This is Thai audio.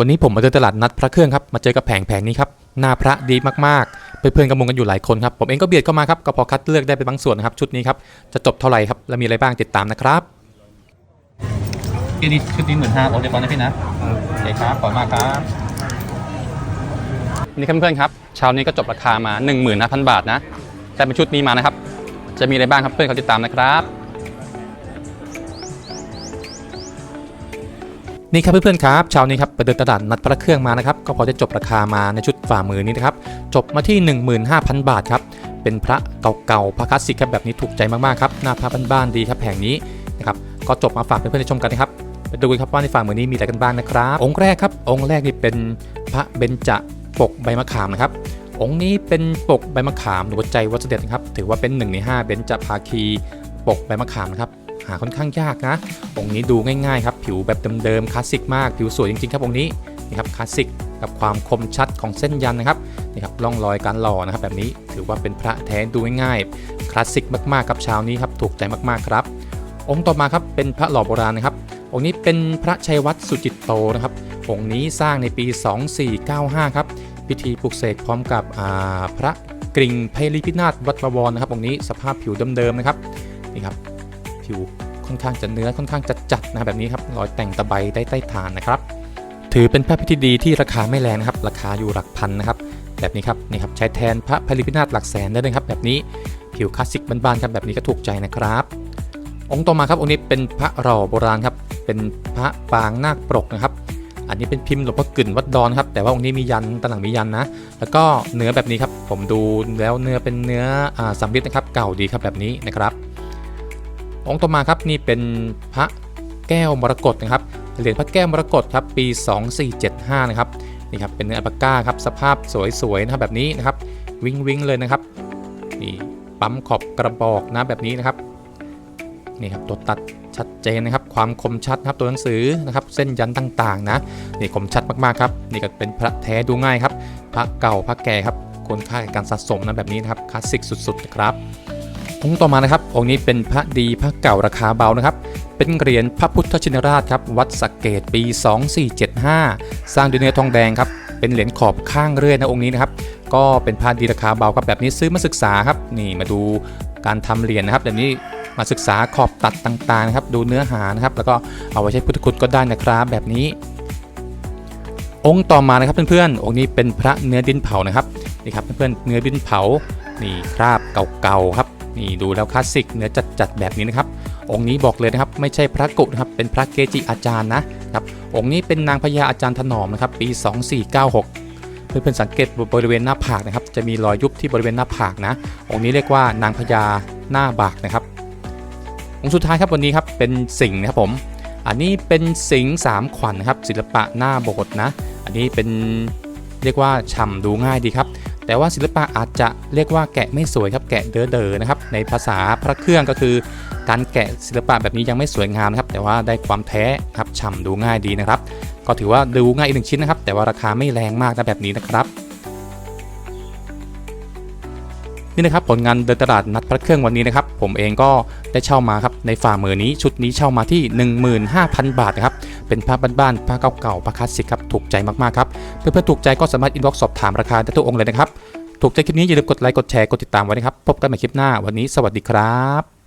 วันนี้ผมมาเดินตลาดนัดพระเครื่องครับ มาเจอกับแผงแผงนี้ครับหน้าพระดีมากๆ เพื่อนๆกำลังกันอยู่หลายคนครับ ผมเองก็เบียดเข้ามาครับ ก็พอคัดเลือกได้เป็นบางส่วนนะครับ ชุดนี้ครับ จะจบเท่าไหร่ครับ และมีอะไรบ้างติดตามนะครับพี่นี่ชุดนี้หมื่นห้าโอนเรียบร้อยนะพี่นะโอเคครับ ขอบคุณมากครับ นี่ครับเพื่อนๆครับ เช้านี้ก็จบราคามา1 5 0 0 0 บาทนะ แต่เป็นชุดนี้มานะครับ จะมีอะไรบ้างครับเพื่อนเขาติดตามนะครับ นี่ครับเพื่อนๆครับเช้านี้ครับไปเดินตลาดนัดพระเครื่องมานะครับก็พอจะจบราคามาในชุดฝ่ามือนี้นะครับจบมาที่ 15,000 บาทครับเป็นพระเก่าๆพระคลาสสิกครับแบบนี้ถูกใจมากๆครับหน้าพระบ้านๆดีครับแผงนี้นะครับก็จบมาฝากเพื่อนๆได้ชมกันนะครับไปดูกันครับว่าในฝ่ามือนี้มีอะไรกันบ้างนะครับ องค์แรกครับ องค์แรกนี่เป็นพระเบญจปกใบมะขามนะครับองค์นี้เป็นปกใบมะขามหรือว่าใจวัดเสด็จนะครับถือว่าเป็น1ใน5เบญจภาคีปกใบมะขามนะครับ หาค่อนข้างยากนะ องค์นี้ดูง่ายๆครับ ผิวแบบเดิมๆคลาสสิกมาก ผิวสวยจริงๆครับองค์นี้นี่ครับคลาสสิกกับความคมชัดของเส้นยันนะครับนี่ครับร่องรอยการหล่อนะครับ แบบนี้ถือว่าเป็นพระแท้ดูง่ายๆคลาสสิกมากๆครับช้านี้ครับถูกใจมากๆครับ องค์ต่อมาครับเป็นพระหล่อโบราณนะครับ องค์นี้เป็นพระชัยวัฒน์สุจิตโตนะครับองค์นี้สร้างในปี 2495 ครับพิธีปลุกเสกพร้อมกับพระกริ่งไพลิพินาศวัดประวรนะครับองค์นี้สภาพผิวเดิมๆนะครับนี่ครับ ผิวค่อนข้างจะเนื้อค่อนข้างจะจัดนะครับแบบนี้ครับรอยแต่งตะไบได้ใต้ฐานนะครับ ถือเป็นพระพิธีดีที่ราคาไม่แรงนะครับ ราคาอยู่หลักพันนะครับ แบบนี้ครับนี่ครับใช้แทนพระพลิพินาศหลักแสนได้เลยครับ แบบนี้ผิวคลาสสิกบ้านๆครับแบบนี้ก็ถูกใจนะครับ องค์ต่อมาครับองค์นี้เป็นพระหล่อโบราณครับเป็นพระปางนาคปรกนะครับ อันนี้เป็นพิมพ์หลวงพ่อกึ่นวัดดอนครับ แต่ว่าองค์นี้มียันตลังมียันนะ แล้วก็เนื้อแบบนี้ครับ ผมดูแล้วเนื้อเป็นเนื้ออ่าสำริดนะครับ เก่าดีครับแบบนี้นะครับ องค์ต่อมาครับนี่เป็นพระแก้วมรกตนะครับเหรียญพระแก้วมรกตครับปี 2475 นะครับนี่ครับเป็นเนื้ออัปก้าครับสภาพสวยๆนะครับแบบนี้นะครับวิงวิงเลยนะครับนี่ปั๊มขอบกระบอกนะแบบนี้นะครับนี่ครับตัวตัดชัดเจนนะครับ ความคมชัดนะครับตัวหนังสือนะครับ เส้นยันต่างๆ นะนี่คมชัดมากๆครับนี่ก็เป็นพระแท้ดูง่ายครับ พระเก่าพระแก่ครับควรค่าการสะสมนะแบบนี้นะครับคลาสสิกสุดๆครับ องค์ต่อมานะครับองค์นี้เป็นพระดีพระเก่าราคาเบานะครับ เป็นเหรียญพระพุทธชินราชครับวัดสักเกตปี 2475 สร้างด้วยเนื้อทองแดงครับเป็นเหรียญขอบข้างเรื่อยนะองค์นี้นะครับก็เป็นพระดีราคาเบาครับแบบนี้ซื้อมาศึกษาครับนี่มาดูการทำเหรียญนะครับแบบนี้มาศึกษาขอบตัดต่างๆนะครับดูเนื้อหานะครับแล้วก็เอาไว้ใช้พุทธคุณก็ได้นะครับแบบนี้ องค์ต่อมานะครับเพื่อนๆองค์นี้เป็นพระเนื้อดินเผานะครับนี่ครับเพื่อนๆเนื้อดินเผานี่คราบเก่าๆครับ นี่ดูแล้วคลาสสิกเนื้อจัดๆแบบนี้นะครับ องค์นี้บอกเลยนะครับ ไม่ใช่พระกุนะครับ เป็นพระเกจิอาจารย์นะครับ องค์นี้เป็นนางพญาอาจารย์ถนอมนะครับ ปี 2496เพื่อนๆสังเกตบริเวณหน้าผากนะครับ จะมีรอยยุบที่บริเวณหน้าผากนะ องค์นี้เรียกว่านางพญาหน้าบากนะครับ องค์สุดท้ายครับวันนี้ครับเป็นสิงห์นะครับผม อันนี้เป็นสิงห์สามขวัญนะครับศิลปะหน้าโบสถ์นะ อันนี้เป็นเรียกว่าฉ่ำดูง่ายดีครับ แต่ว่าศิลปะอาจจะเรียกว่าแกะไม่สวยครับแกะเด๋อๆนะครับ ในภาษาพระเครื่องก็คือ การแกะศิลปะแบบนี้ยังไม่สวยงามนะครับแต่ว่าได้ความแท้ครับฉ่ำดูง่ายดีนะครับ ก็ถือว่าดูง่ายอีกหนึ่งชิ้นนะครับ แต่ว่าราคาไม่แรงมากนะแบบนี้นะครับนี่นะครับผลงานเดินตลาดนัดพระเครื่องวันนี้นะครับ ผมเองก็ได้เช่ามาครับในฝ่ามือนี้ชุดนี้เช่ามาที่ 15,000 บาทนะครับ เป็นผ้าบ้านๆผ้าเก่าๆผ้าคลาสสิกครับถูกใจมากๆครับเพื่อนๆถูกใจก็สามารถอินบ็อกซ์สอบถามราคาได้ทุกองค์เลยนะครับถูกใจคลิปนี้อย่าลืมกดไลค์กดแชร์กดติดตามไว้นะครับพบกันใหม่คลิปหน้าวันนี้สวัสดีครับ